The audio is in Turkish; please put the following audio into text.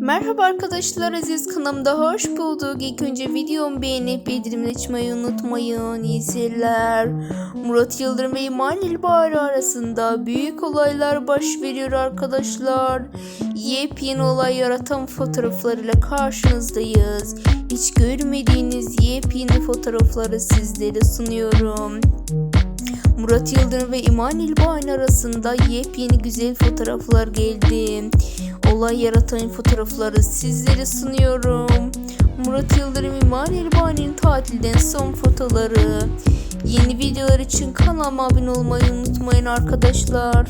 Merhaba arkadaşlar Aziz kanalımda hoş bulduk. İlk önce videomu beğenip bildirimleri açmayı unutmayın. İyi. Murat Yıldırım ve İman İlbari arasında büyük olaylar baş veriyor arkadaşlar. Yepyeni olay yaratan fotoğraflarıyla karşınızdayız. Hiç görmediğiniz yepyeni fotoğrafları sizlere sunuyorum. Murat Yıldırım ve İman İlbani arasında yepyeni güzel fotoğraflar geldi. Olay yaratan fotoğrafları sizlere sunuyorum. Murat Yıldırım İman İlbani'nin tatilden son fotoları. Yeni videolar için kanalıma abone olmayı unutmayın arkadaşlar.